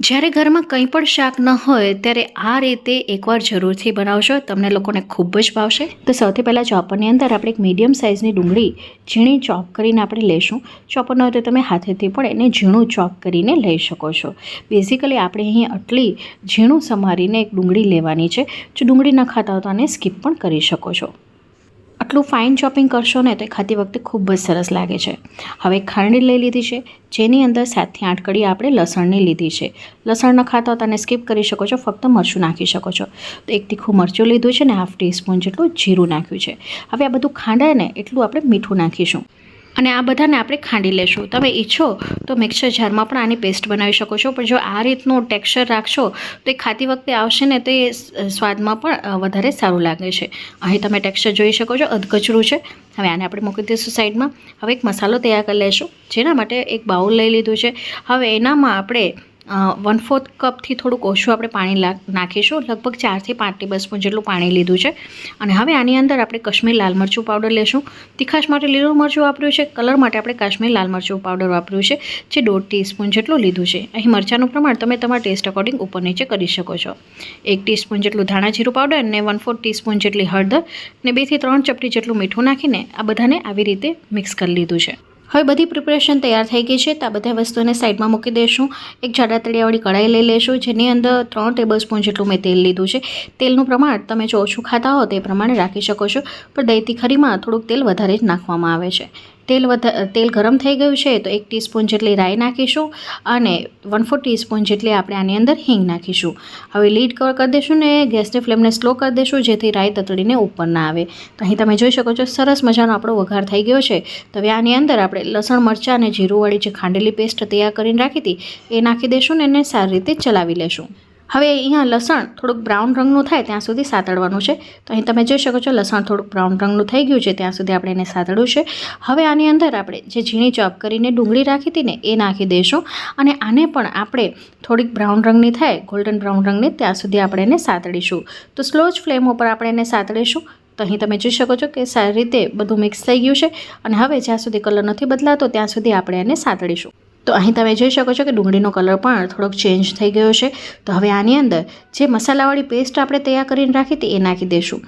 જ્યારે ઘરમાં કંઈ પણ શાક ન હોય, ત્યારે આ રીતે એકવાર જરૂરથી બનાવશો. તમને લોકોને ખૂબ જ ભાવશે. તો સૌથી પહેલાં ચોપરની અંદર આપણે એક મીડિયમ સાઇઝની ડુંગળી ઝીણી ચોપ કરીને આપણે લઈશું. ચોપર ન હોય તો તમે હાથેથી પણ એને ઝીણું ચોપ કરીને લઈ શકો છો. બેઝિકલી આપણે અહીં આટલી ઝીણું સમારીને એક ડુંગળી લેવાની છે. જો ડુંગળી ન ખાતા હોય તો આને સ્કીપ પણ કરી શકો છો. આટલું ફાઇન ચોપિંગ કરશો ને તો ખાતી વખતે ખૂબ જ સરસ લાગે છે. હવે ખાંડી લઈ લીધી છે, જેની અંદર સાતથી આઠ કડી આપણે લસણની લીધી છે. લસણ ન ખાતા હોય સ્કીપ કરી શકો છો, ફક્ત મરચું નાખી શકો છો. તો એક તીખું મરચું લીધું છે ને હાફ ટીસ્પૂન જેટલું જીરું નાખ્યું છે. હવે આ બધું ખાંડાને એટલું આપણે મીઠું નાખીશું. અને આ બધાને આપણે ખાંડી લેશું. તમે ઈચ્છો તો મિક્સર જારમાં પણ આની પેસ્ટ બનાવી શકો છો. પણ જો આ રીતનું ટેક્સચર રાખશો તો એ ખાતી વખતે આવશે ને તો એ સ્વાદમાં પણ વધારે સારું લાગે છે. અહીં તમે ટેક્સચર જોઈ શકો છો. અધકચરું છે. હવે આને આપણે મૂકી દઈશું સાઈડમાં. હવે એક મસાલો તૈયાર કરી લેશું. જેના માટે એક બાઉલ લઈ લીધું છે. હવે એનામાં આપણે વન ફોર્થ કપથી થોડુંક ઓછું આપણે પાણી નાખીશું. લગભગ ચારથી પાંચ ટેબલ સ્પૂન જેટલું પાણી લીધું છે. અને હવે આની અંદર આપણે કાશ્મીર લાલ મરચું પાવડર લેશું. તીખાશ માટે લીલું મરચું વાપર્યું છે. કલર માટે આપણે કાશ્મીર લાલ મરચું પાવડર વાપર્યું છે, જે દોઢ ટીસ્પૂન જેટલું લીધું છે. અહીં મરચાંનું પ્રમાણ તમે તમારા ટેસ્ટ અકોર્ડિંગ ઉપર નીચે કરી શકો છો. એક ટીસ્પૂન જેટલું ધાણા જીરું પાવડર અને વન ફોર્થ ટીસ્પૂન જેટલી હળદર ને બેથી ત્રણ ચપટી જેટલું મીઠું નાખીને આ બધાને આવી રીતે મિક્સ કરી લીધું છે. હવે બધી પ્રિપરેશન તૈયાર થઈ ગઈ છે તો આ બધા વસ્તુને સાઈડમાં મૂકી દઈશું એક જાડા તળિયાવાળી કઢાઈ લઈ લેશું, જેની અંદર ત્રણ ટેબલ સ્પૂન જેટલું મેં તેલ લીધું છે. તેલનું પ્રમાણ તમે જો ઓછું ખાતા હો તે પ્રમાણે રાખી શકો છો. પણ દહીંથી ખરીમાં થોડુંક તેલ વધારે જ નાખવામાં આવે છે. તેલ વધા, તેલ ગરમ થઈ ગયું છે, તો એક ટીસ્પૂન જેટલી રાઈ નાખીશું અને વન ફોર ટીસ્પૂન જેટલી આપણે આની અંદર હિંગ નાખીશું. હવે લીડ કવર કરી દઈશું ને ગેસની ફ્લેમને સ્લો કરી દઈશું, જેથી રાઈ તતડીને ઉપર ના આવે. તો અહીં તમે જોઈ શકો છો, સરસ મજાનો આપણો વઘાર થઈ ગયો છે. તો હવે આની અંદર આપણે લસણ, મરચાં અને જીરુંવાળી જે ખાંડેલી પેસ્ટ તૈયાર કરીને રાખી હતી, એ નાખી દઈશું ને એને સારી રીતે ચલાવી લેશું. હવે અહીંયા લસણ થોડુંક બ્રાઉન રંગનું થાય ત્યાં સુધી સાતળવાનું છે. તો અહીં તમે જોઈ શકો છો લસણ થોડુંક બ્રાઉન રંગનું થઈ ગયું છે, ત્યાં સુધી આપણે એને સાતળ્યું છે. હવે આની અંદર આપણે જે ઝીણી ચોપ કરીને ડુંગળી રાખી હતી ને, એ નાખી દઈશું. અને આને પણ આપણે થોડીક બ્રાઉન રંગની થાય, ગોલ્ડન બ્રાઉન રંગની, ત્યાં સુધી આપણે એને સાતળીશું. તો સ્લો જ ફ્લેમ ઉપર આપણે એને સાતળીશું. તો અહીં તમે જોઈ શકો છો કે સારી રીતે બધું મિક્સ થઈ ગયું છે. અને હવે જ્યાં સુધી કલર નથી બદલાતો, ત્યાં સુધી આપણે એને સાતળીશું. તો અહીં તમે જોઈ શકો છો કે ડુંગળીનો કલર પણ થોડોક ચેન્જ થઈ ગયો છે. તો હવે આની અંદર જે મસાલાવાળી પેસ્ટ આપણે તૈયાર કરીને રાખી હતી એ નાખી દઈશું.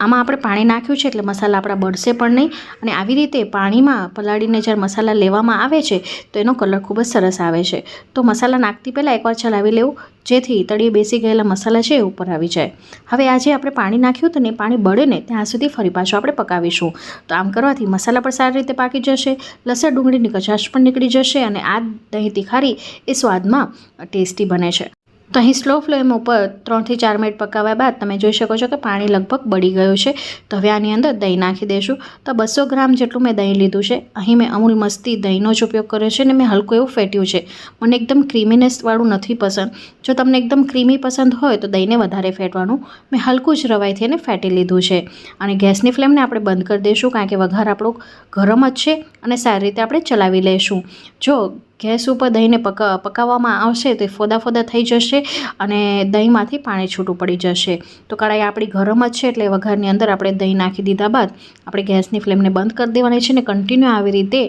આમાં આપણે પાણી નાખ્યું છે એટલે મસાલા આપણા બળશે પણ નહીં. અને આવી રીતે પાણીમાં પલાળીને જ્યારે મસાલા લેવામાં આવે છે, તો એનો કલર ખૂબ જ સરસ આવે છે. તો મસાલા નાખતી પહેલાં એકવાર ચલાવી લેવું, જેથી તળીએ બેસી ગયેલા મસાલા છે એ ઉપર આવી જાય. હવે આજે આપણે પાણી નાખ્યું હતું ને પાણી બળે ને ત્યાં સુધી ફરી પાછું આપણે પકાવીશું. તો આમ કરવાથી મસાલા પણ સારી રીતે પાકી જશે, લસણ, ડુંગળીની કચાશ પણ નીકળી જશે અને આ દહીં તીખારી એ સ્વાદમાં ટેસ્ટી બને છે. તો અહીં સ્લો ફ્લેમ ઉપર ત્રણથી ચાર મિનિટ પકાવ્યા બાદ તમે જોઈ શકો છો કે પાણી લગભગ બળી ગયું છે. તો હવે આની અંદર દહીં નાખી દઈશું તો બસો ગ્રામ જેટલું મેં દહીં લીધું છે. અહીં મેં અમૂલ મસ્તી દહીંનો જ ઉપયોગ કર્યો છે ને મેં હલકું એવું ફેટ્યું છે. મને એકદમ ક્રીમીનેસવાળું નથી પસંદ. જો તમને એકદમ ક્રીમી પસંદ હોય તો દહીંને વધારે ફેટવાનું. મેં હલકું જ રવાઈથી એને ફેટી લીધું છે. અને ગેસની ફ્લેમને આપણે બંધ કરી દઈશું કારણ કે વઘાર આપણો ગરમ જ છે અને સારી રીતે આપણે ચલાવી લઈશું જો ગેસ ઉપર દહીંને પક, પકાવવામાં આવશે તો એ ફોદા ફોદા થઈ જશે અને દહીંમાંથી પાણી છૂટું પડી જશે. તો કઢાઈ આપણી ગરમ જ છે એટલે વઘારની અંદર આપણે દહીં નાખી દીધા બાદ આપણે ગેસની ફ્લેમને બંધ કરી દેવાની છે અને કન્ટિન્યુ આવી રીતે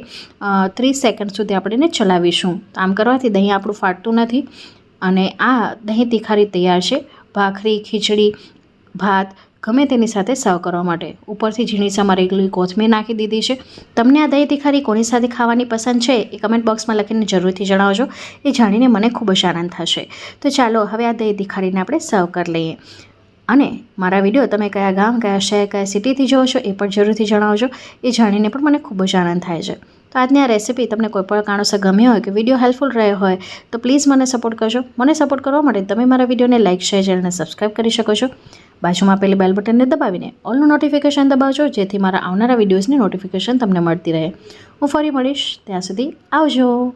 ત્રીસ સેકન્ડ સુધી આપણે એને ચલાવીશું. આમ કરવાથી દહીં આપણું ફાટતું નથી અને આ દહીં તિખારી તૈયાર છે. ભાખરી, ખીચડી, ભાત ગમે તેની સાથે સર્વ કરવા માટે. ઉપરથી ઝીણી સમારેલી કોથમીર નાખી દીધી છે. તમને આ દહીં તિખારી કોની સાથે ખાવાની પસંદ છે એ કમેન્ટ બોક્સમાં લખીને જરૂરથી જણાવજો. એ જાણીને મને ખૂબ જ આનંદ થશે. તો ચાલો હવે આ દહીં તિખારીને આપણે સર્વ કરી લઈએ. અને મારા વીડિયો તમે કયા ગામ, કયા શહેર, કયા સિટીથી જોવો છો એ પણ જરૂરથી જણાવજો. એ જાણીને પણ મને ખૂબ જ આનંદ થાય છે. તો આજની આ રેસીપી તમને કોઈપણ કારણોસર ગમી હોય કે વીડિયો હેલ્પફુલ રહ્યો હોય, તો પ્લીઝ મને સપોર્ટ કરજો. મને સપોર્ટ કરવા માટે તમે મારા વિડીયોને લાઇક, શેર ચેનલને સબસ્ક્રાઈબ કરી શકો છો. બાજુમાં આપેલી બેલ બટનને દબાવીને ઓલનું નોટિફિકેશન દબાવજો, જેથી મારા આવનારા વિડીયોઝની નોટિફિકેશન તમને મળતી રહે. હું ફરી મળીશ ત્યાં સુધી આવજો.